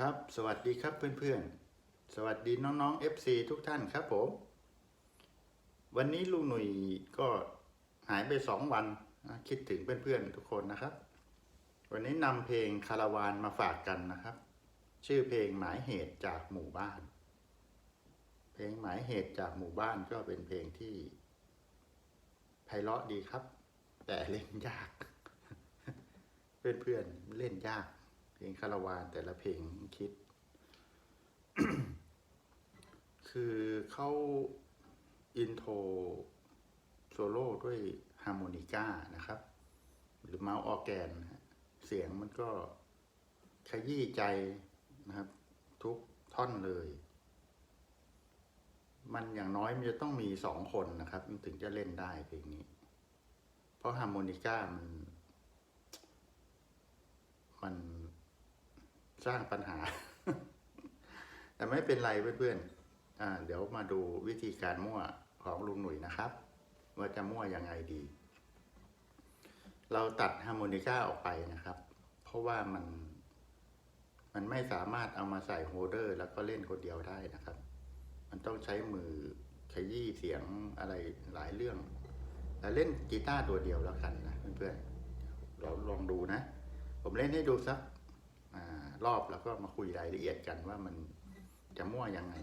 ครับ สวัสดีครับเพื่อนๆ สวัสดีน้องๆ FC ทุกท่านครับผม วันนี้ลุงหนุ่ยก็หายไปสองวันนะคิดถึงเพื่อนๆทุกคนนะครับ วันนี้นำเพลงคาราวานมาฝากกันนะครับ ชื่อเพลงหมายเหตุจากหมู่บ้าน เพลงหมายเหตุจากหมู่บ้านก็เป็นเพลงที่ไพเราะดีครับ แต่เล่นยาก เพื่อนๆเล่นยาก เพลงคาราวานแต่ละเพลงคิด คือเข้าอินโทรโซโล่ด้วยฮาร์โมนิก้านะครับ หรือเมาส์ออร์แกน เสียงมันก็ขยี้ใจนะครับ ทุกท่อนเลย มันอย่างน้อยมันจะต้องมีสองคนนะครับ มันถึงจะเล่นได้เพลงนี้ เพราะฮาร์โมนิก้ามัน มัน สร้างปัญหา แต่ไม่เป็นไรเพื่อนๆอ่าเดี๋ยวมาดูวิธีการมั่วของลุงหนุ่ยนะครับ ว่าจะมั่วยังไงดี เราตัดฮาร์โมนิก้าออกไปนะครับ เพราะว่ามัน มันไม่สามารถเอามาใส่โฮเดอร์ แล้วก็เล่นคนเดียวได้นะครับ มันต้องใช้มือขยี้เสียงอะไรหลายเรื่อง แต่เล่นกีตาร์ตัวเดียวแล้วกันนะเพื่อนๆเราลองดูนะ ผมเล่นให้ดูสักอ่า รอบแล้วก็มาคุยรายละเอียดกันว่ามันจะมั่วยังไง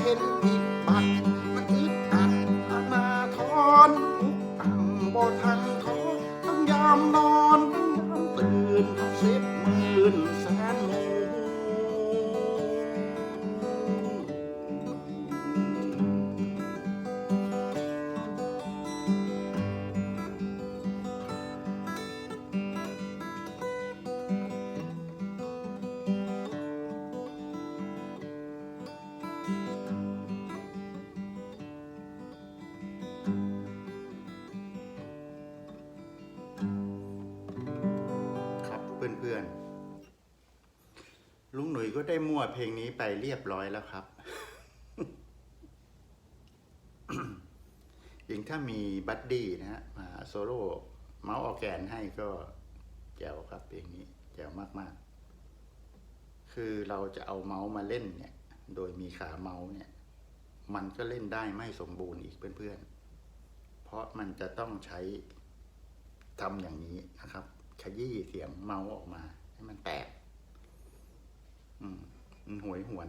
เห็นผิดปักมันอึดอัดมาทอนทุกต่างบ่ทันท้อต้องยอมนอน เพื่อนๆ ลุงหนุ่ยก็ได้มั่วเพลงนี้ไปเรียบร้อยแล้วครับ ยิ่งถ้ามีบัดดี้นะฮะมาโซโล่เมาส์ออแกนให้ก็แจ๋วครับเพลงนี้แจ๋วมากๆ คือเราจะเอาเมาส์มาเล่นเนี่ย โดยมีขาเมาส์เนี่ย มันก็เล่นได้ไม่สมบูรณ์อีกเพื่อนๆ เพราะมันจะต้องใช้ทำอย่างนี้นะครับ ขยี้เสียงเมาออกมา ให้มันแตก อืมมันหวยหวน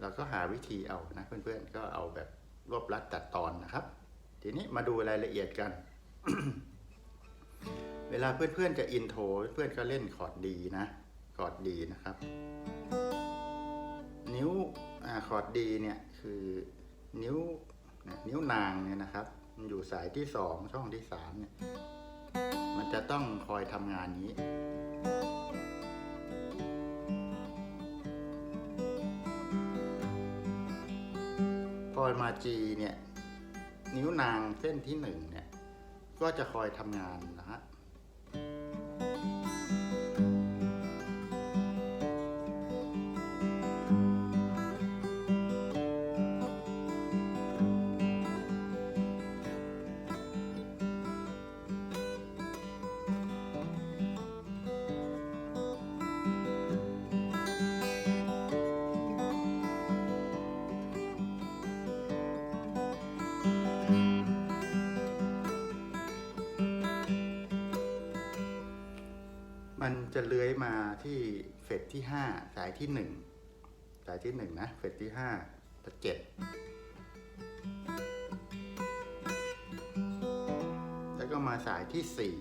เราก็หาวิธีเอานะ เพื่อนๆก็เอาแบบรวบรัดตัดตอนนะครับ ทีนี้มาดูรายละเอียดกัน เวลาเพื่อนๆจะอินโทรเพื่อนก็เล่นคอร์ดดีนะคอร์ดดีนะครับ นิ้วอคอร์ดดีเนี่ยคือนิ้วนิ้วนางเนี่ยนะครับ มันอยู่สายที่สองช่องที่สามเนี่ย มันจะต้องคอยทำงานนี้ พอมาจีเนี่ย นิ้วนางเส้นที่หนึ่งเนี่ย ก็จะคอยทำงานนะฮะ มันจะเลื้อยมาที่เฟสที่ห้าสายที่หนึ่งสายที่หนึ่งนะ เฟสที่ห้าและเจ็ดแล้วก็มาสายที่สี่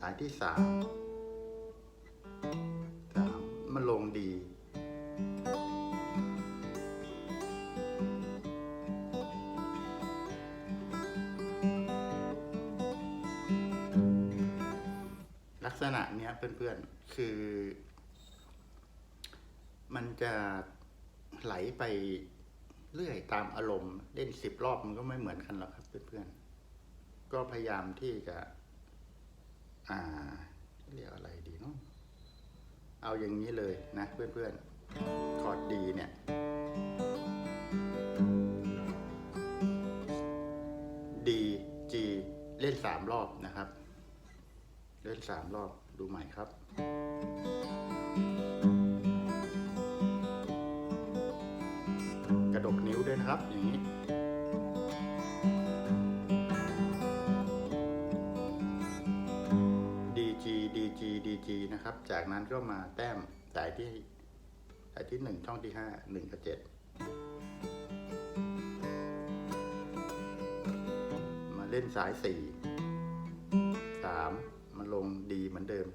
สายที่ 3 3มสามมาลงดี เนี้ยเพื่อนๆ คือ มันจะไหลไปเรื่อยตามอารมณ์ เล่นสิบรอบมันก็ไม่เหมือนกันหรอกครับเพื่อนๆ ก็พยายามที่จะ อ่า เรียกอะไรดีเนาะเอาอย่างนี้เลยนะเพื่อนๆ คอร์ดดีเนี่ยดีจีเล่นสามรอบนะครับ เล่นสามรอบ ดูใหม่ครับ กระดกนิ้วด้วยนะครับ อย่างนี้ดีจีดีจีดีจีนะครับ จากนั้นก็มาแต้มสายที่สายที่หนึ่งช่องที่ห้าหนึ่งกับเจ็ดมาเล่นสายสี่สา มันลงดีเหมือนเดิม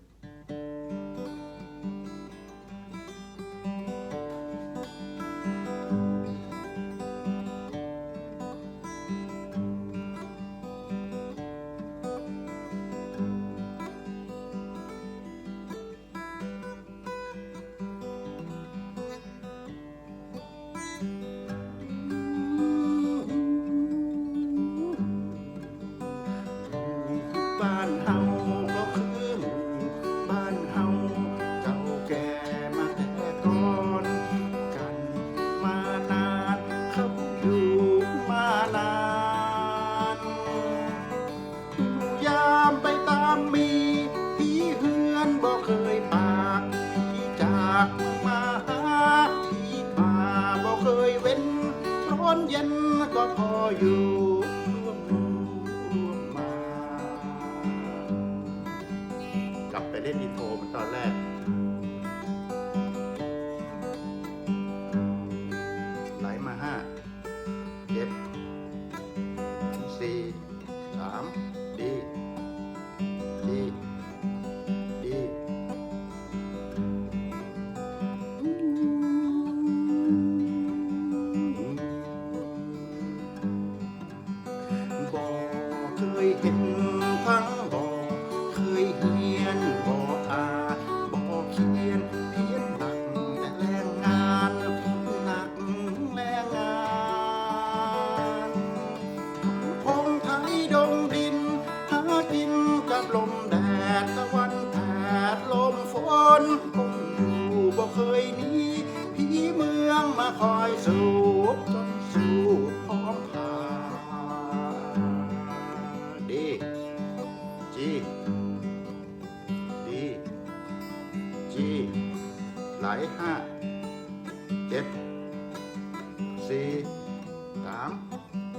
三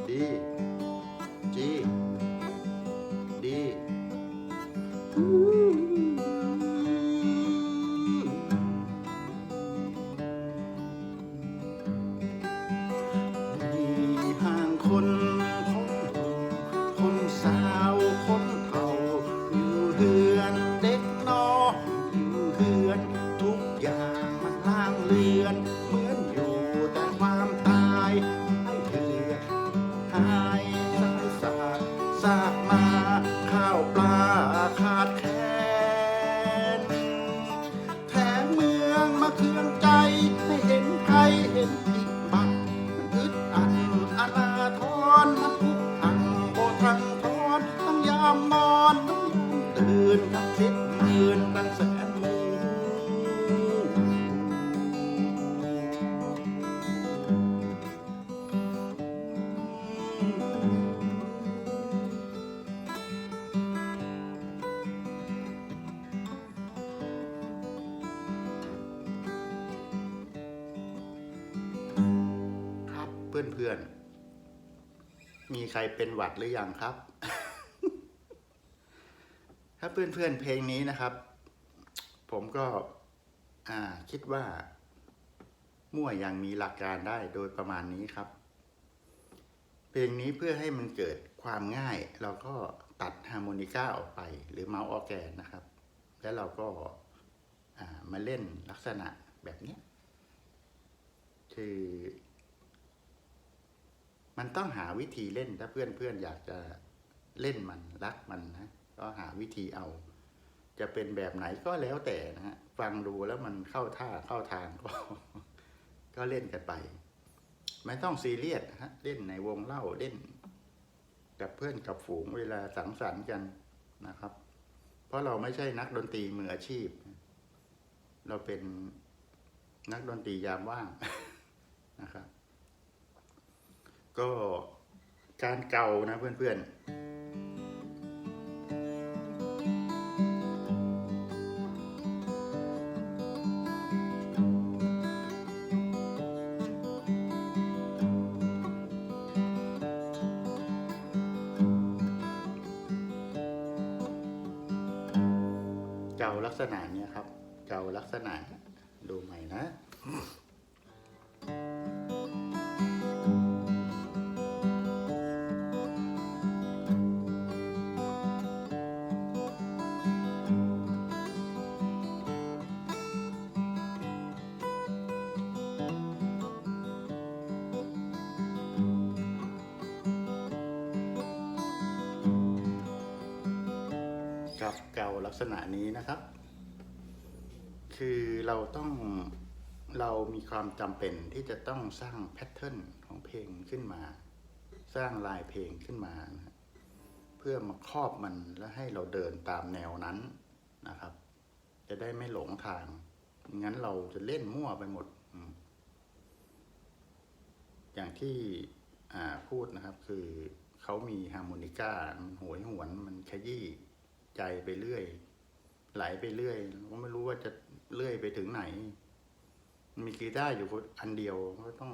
d ขาดแคลนแถมเมืองมาเคืองใจให้เห็นใครเห็นผิดบังมันอึดอัดอนาทรมันทุกอังโบทังทอนต้องยามนอนต้องยามตื่นทั้งคิด เพื่อนๆ มีใครเป็นหวัดหรือยังครับ ถ้าเพื่อนเพื่อนๆเพลงนี้นะครับ ผมก็คิดว่า มั่วยังมีหลักการได้โดยประมาณนี้ครับ เพลงนี้เพื่อให้มันเกิดความง่าย เราก็ตัดฮาร์โมนิก้าออกไป หรือเมาส์ออแกนนะครับ แล้วเราก็ามาเล่นลักษณะแบบนี้คือ มันต้องหาวิธีเล่นถ้าเพื่อนเพื่อนๆอยากจะเล่นมันรักมันนะก็หาวิธีเอา จะเป็นแบบไหนก็แล้วแต่นะฮะฟังดูแล้วมันเข้าท่าเข้าทางก็ก็เล่นกันไปไม่ต้องซีเรียสฮะเล่นในวงเล่าเล่น กับเพื่อนกับฝูงเวลาสังสรรค์กันนะครับ เพราะเราไม่ใช่นักดนตรีมืออาชีพ เราเป็นนักดนตรียามว่างนะครับ ก็การเก่านะเพื่อนๆเกาลักษณะเนี้ยครับ เกาลักษณะ กับเกาลักษณะนี้นะครับ คือเราต้องเรามีความจำเป็นที่จะต้องสร้างแพทเทิร์นของเพลงขึ้นมา สร้างลายเพลงขึ้นมานะเพื่อมาครอบมันแล้วให้เราเดินตามแนวนั้นนะครับ จะได้ไม่หลงทางงั้นเราจะเล่นมั่วไปหมด อย่างที่พูดนะครับคือเขามีฮาร์โมนิก้ามันโหยหวนมันขยี้ ใจไปเรื่อย ไหลไปเรื่อยก็ไม่รู้ว่าจะเลื่อยไปถึงไหน มีกีตาร์อยู่อันเดียวก็ต้อง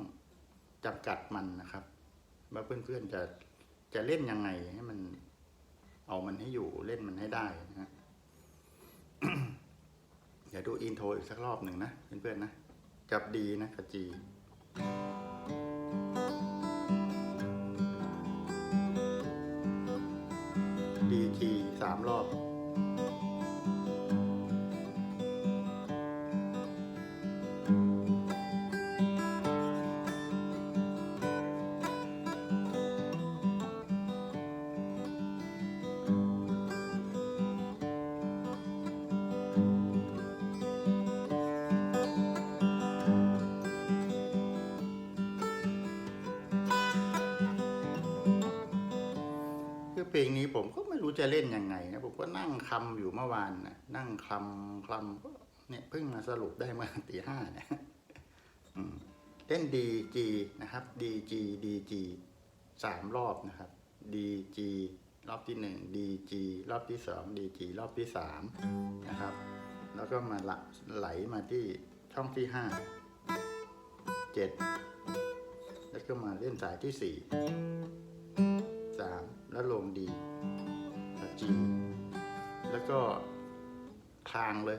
จำกัดมันนะครับ ว่าเพื่อนๆจะจะเล่นยังไงให้มัน เอามันให้อยู่เล่นมันให้ได้นะฮะเดี๋ยวดูอินโทรอีกสักรอบหนึ่งนะเพื่อนๆนะ จับดีนะกับจี รอบ ไม่รู้จะเล่นยังไงนะผมก็นั่งคำอยู่เมื่อวานนะนั่งคำคำเนี่ยเพิ่งมาสรุปได้เมื่อตีห้าเนี่ยเล่น DG นะครับ DG DG สามรอบนะครับ DG รอบที่หนึ่ง DG รอบที่สอง DG รอบที่สามนะครับ แล้วก็มาละไหลมาที่ช่องที่ห้าเจ็ดแล้วก็มาเล่นสายที่สี่สามแล้วลงดี จริง แล้วก็ทางเลย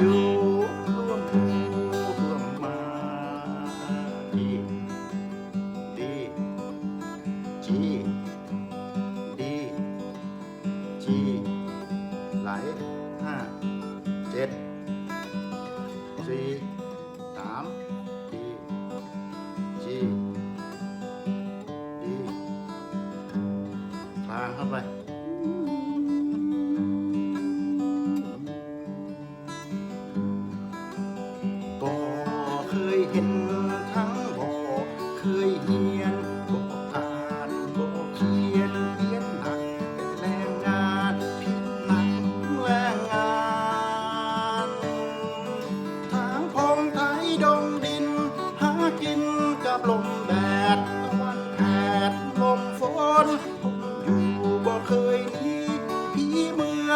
ดูร่วมดูร่วมมาดีดีจีดีจีไหลห้าเจ็ดสี่สามดีจีดีคลานเข้าไป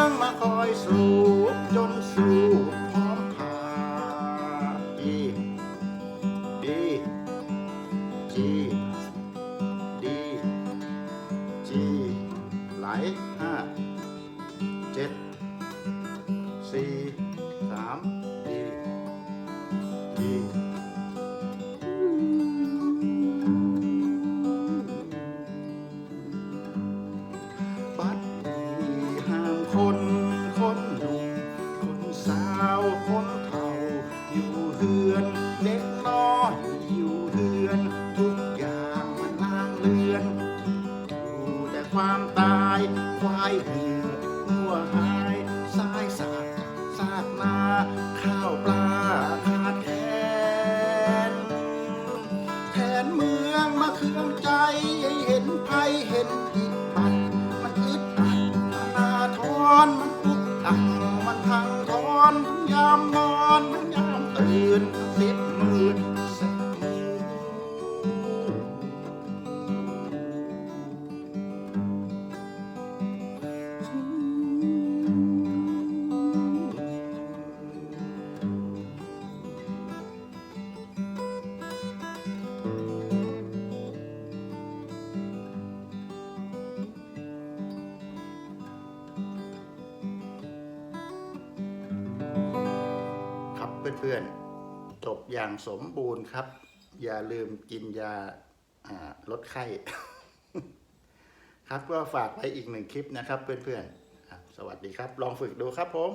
างมาคอยสูบจนสูบางสมบูรณ์ครับ อย่าลืมกินยาลดไข้ ครับก็ฝากไว้อีกหนึ่งคลิปนะครับเพื่อนๆ สวัสดีครับ ลองฝึกดูครับผม